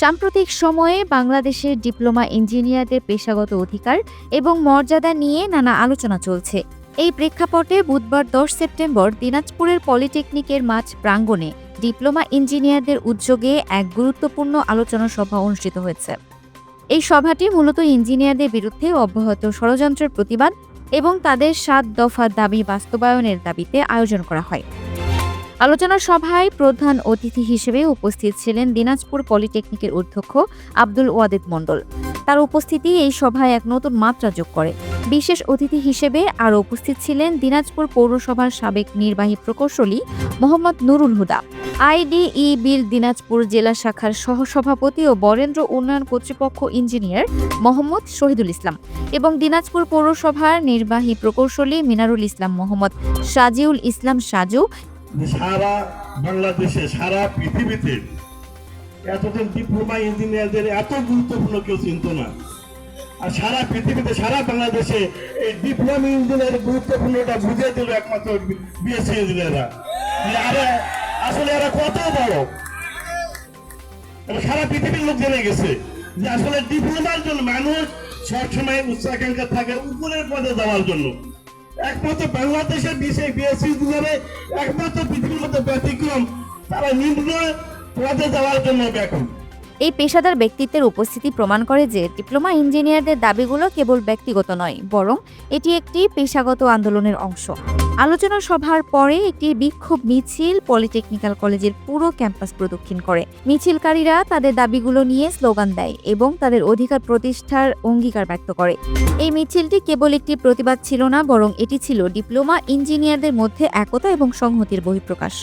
সাম্প্রতিক সময়ে বাংলাদেশের ডিপ্লোমা ইঞ্জিনিয়ারদের পেশাগত অধিকার এবং মর্যাদা নিয়ে নানা আলোচনা চলছে। এই প্রেক্ষাপটে বুধবার দশ সেপ্টেম্বর দিনাজপুরের পলিটেকনিকের মাঠ প্রাঙ্গণে ডিপ্লোমা ইঞ্জিনিয়ারদের উদ্যোগে এক গুরুত্বপূর্ণ আলোচনা সভা অনুষ্ঠিত হয়েছে। এই সভাটি মূলত ইঞ্জিনিয়ারদের বিরুদ্ধে অব্যাহত ষড়যন্ত্রের প্রতিবাদ এবং তাদের সাত দফা দাবি বাস্তবায়নের দাবিতে আয়োজন করা হয়। আলোচনা সভায় প্রধান অতিথি হিসেবে উপস্থিত ছিলেন দিনাজপুর পলিটেকনিকের অধ্যক্ষ আব্দুল ওয়াদেদ মণ্ডল। তার উপস্থিতি এই সভায় এক নতুন মাত্রা যোগ করে। বিশেষ অতিথি হিসেবে আরও উপস্থিত ছিলেন দিনাজপুর পৌরসভার সাবেক নির্বাহী প্রকৌশলী মোহাম্মদ নুরুল হুদা। আইডিই বিল দিনাজপুর জেলা শাখার সহসভাপতি ও বরেন্দ্র উন্নয়ন কর্তৃপক্ষ ইঞ্জিনিয়ার মোহাম্মদ শহীদুল ইসলাম এবং দিনাজপুর পৌরসভার নির্বাহী প্রকৌশলী মিনারুল ইসলাম মোহাম্মদ সাজিউল ইসলাম সাজু সারা বাংলাদেশে, সারা পৃথিবীতে এতদিন ডিপ্লোমা ইঞ্জিনিয়ারদের এত গুরুত্বপূর্ণ কেউ চিনত না। আর সারা পৃথিবীতে, সারা বাংলাদেশে এই ডিপ্লোমা ইঞ্জিনিয়ারের গুরুত্বপূর্ণটা বুঝিয়ে দিল একমাত্র বিএসসি ইঞ্জিনিয়াররা আসলে এরা কত বড়? সারা পৃথিবীর লোক জেনে গেছে যে আসলে ডিপ্লোমার জন্য মানুষ সবসময় উচ্চাকাঙ্ক্ষা থাকে উপরের পদে যাওয়ার জন্য। একমাত্র বাংলাদেশের বিষয়ে বিএসসি গুলোরে একমাত্র পৃথিবীর মতো ব্যতিক্রম, তারা নিম্ন পদে যাওয়ার জন্য ব্যাকুল। এই পেশাদার ব্যক্তিত্বের উপস্থিতি প্রমাণ করে যে ডিপ্লোমা ইঞ্জিনিয়ারদের দাবিগুলো কেবল ব্যক্তিগত নয়, বরং এটি একটি পেশাগত আন্দোলনের অংশ। আলোচনা সভার পরে একটি বিক্ষোভ মিছিল পলিটেকনিক্যাল কলেজের পুরো ক্যাম্পাস প্রদক্ষিণ করে। মিছিলকারীরা তাদের দাবিগুলো নিয়ে স্লোগান দেয় এবং তাদের অধিকার প্রতিষ্ঠার অঙ্গীকার ব্যক্ত করে। এই মিছিলটি কেবল একটি প্রতিবাদ ছিল না, বরং এটি ছিল ডিপ্লোমা ইঞ্জিনিয়ারদের মধ্যে একতা এবং সংহতির বহিঃপ্রকাশ।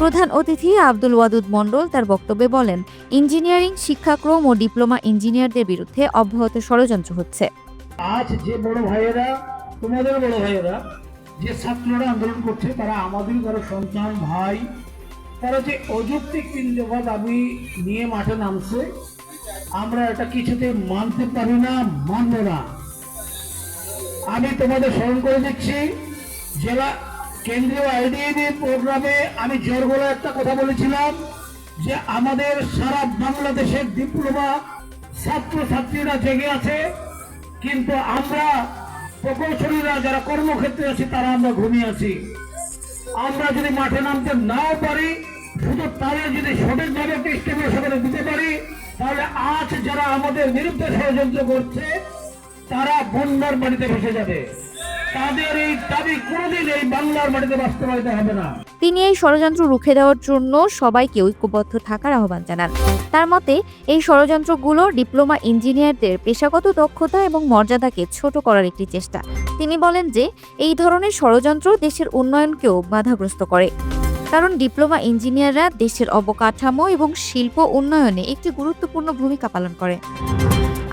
প্রধান অতিথি আব্দুল ওয়াদুদ মণ্ডল তার বক্তব্যে বলেন, ইঞ্জিনিয়ারিং শিক্ষাক্রম ও ডিপ্লোমা ইঞ্জিনিয়ারদের বিরুদ্ধে অব্যাহত ষড়যন্ত্র হচ্ছে। আজ যে বড় ভাইয়েরা, তোমাদের বড় ভাইয়েরা যে ছাত্ররা আন্দোলন করছে, তারা আমাদের কারও সন্তান, ভাই, তারা যে অযৌক্তিক তিন দফা দাবি নিয়ে মাঠে নামছে, আমরা এটা কিছুতে মানতে পারি না, মানব না। আমি তোমাদের স্মরণ করে দিচ্ছি, জেলা কেন্দ্রীয় আইডিএবি প্রোগ্রামে আমি জোর গলা একটা কথা বলেছিলাম যে আমাদের সারা বাংলাদেশের ডিপ্লোমা ছাত্র ছাত্রীরা জেগে আছে, কিন্তু আমরা প্রকৌশলীরা যারা কর্মক্ষেত্রে আছি, তারা আমরা ঘুমিয়ে আছি। আমরা যদি মাঠে নামতে নাও পারি, শুধু তারা যদি সঠিকভাবে একটা স্টেপের সেখানে দিতে পারি, তাহলে আজ যারা আমাদের বিরুদ্ধে ষড়যন্ত্র করছে, তারা বন্যার বাড়িতে ভেসে যাবে। তাদের এই দাবি কোনোদিন এই বাংলার মাটিতে বাস্তবায়িত হবে না। তিনি এই ষড়যন্ত্র রুখে দেওয়ার জন্য সবাইকে ঐক্যবদ্ধ থাকার আহ্বান জানান। তার মতে, এই ষড়যন্ত্রগুলো ডিপ্লোমা ইঞ্জিনিয়ারদের পেশাগত দক্ষতা এবং মর্যাদাকে ছোট করার একটি চেষ্টা। তিনি বলেন যে, এই ধরনের ষড়যন্ত্র দেশের উন্নয়নকেও বাধাগ্রস্ত করে। কারণ ডিপ্লোমা ইঞ্জিনিয়াররা দেশের অবকাঠামো এবং শিল্প উন্নয়নে একটি গুরুত্বপূর্ণ ভূমিকা পালন করে।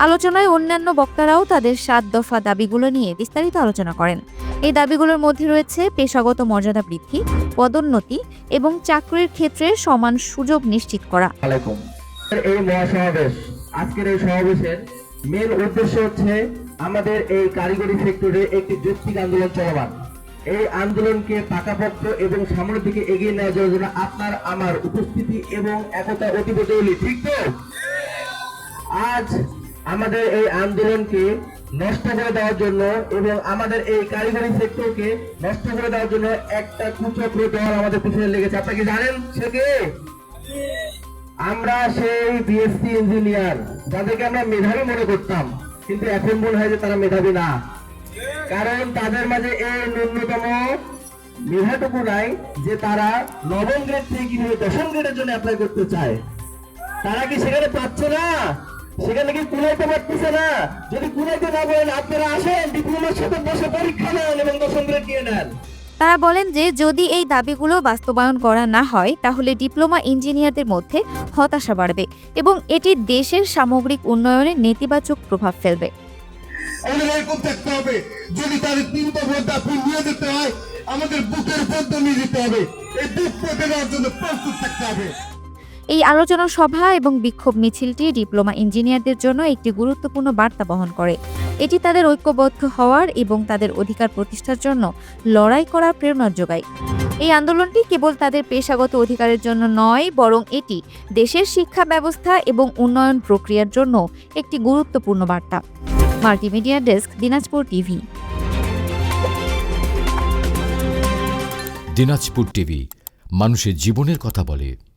আলোচনায় অন্যান্য বক্তারাও তাদের সাত দফা দাবিগুলো নিয়ে বিস্তারিত আলোচনা করেন। এই দাবিগুলোর মধ্যে রয়েছে পেশাগত মর্যাদা বৃদ্ধি, পদোন্নতি এবং চাকরির ক্ষেত্রে সমান সুযোগ নিশ্চিত করা। এই মহাসমাবেশ, আজকের এই সমাবেশের মেন উদ্দেশ্য হচ্ছে আমাদের এই কারিগরি সেক্টরে একটি যৌক্তিক আন্দোলন চলমান। এই আন্দোলনকে পাকাপোক্ত এবং সামনের দিকে এগিয়ে নেওয়ার জন্য আপনার, আমার উপস্থিতি এবং একতা অতীব জরুরি। ঠিক তো? আজ আমাদের এই আন্দোলনকে নষ্ট করে দেওয়ার জন্য এবং আমাদের এই কারিগরি সেক্টরকে নষ্ট করে দেওয়ার জন্য একটা কুচক্র দল আমাদের পিছনে লেগেছে। আপনি কি জানেন সে কে? আমরা সেই বিএসসি ইঞ্জিনিয়ার যাদেরকে আমরা মেধাবী মনে করতাম, কিন্তু এখন মনে হয় যে তারা মেধাবী না। কারণ তাদের মাঝে এই ন্যূনতম মেধাটুকু নাই যে তারা নবম গ্রেড থেকে কীভাবে দশম গ্রেডের জন্য অ্যাপ্লাই করতে চায়। তারা কি সেখানে পাচ্ছে না? সেখানে কি কুলাইতে পারতেছে না। যদি কুলাইতে না বলেন আপনারা আসেন ডিপ্লোমার সাথে বসে পরীক্ষা নেন এবং দশম গ্রেড নিয়ে নেন। তারা বলেন যে যদি এই দাবিগুলো বাস্তবায়ন করা না হয় তাহলে ডিপ্লোমা ইঞ্জিনিয়ারদের মধ্যে হতাশা বাড়বে এবং এটি দেশের সামগ্রিক উন্নয়নে নেতিবাচক প্রভাব ফেলবে। আমাদের এরকম থাকতে হবে। যদি তাদের তিন দফা ফুল নিয়ে যেতে হয় আমাদের বুকের নিয়ে যেতে হবে। এই বুক পেতে জন্য প্রস্তুত থাকতে হবে। এই আলোচনা সভা এবং বিক্ষোভ মিছিলটি ডিপ্লোমা ইঞ্জিনিয়ারদের জন্য একটি গুরুত্বপূর্ণ বার্তা বহন করে। এটি তাদের ঐক্যবদ্ধ হওয়ার এবং তাদের অধিকার প্রতিষ্ঠার জন্য লড়াই করার প্রেরণা যোগায়। এই আন্দোলনটি কেবল তাদের পেশাগত অধিকারের জন্য নয়, বরং এটি দেশের শিক্ষা ব্যবস্থা এবং উন্নয়ন প্রক্রিয়ার জন্য একটি গুরুত্বপূর্ণ বার্তা। Multimedia desk, Dinajpur TV. Dinajpur TV, মানুষের জীবনের কথা বলে।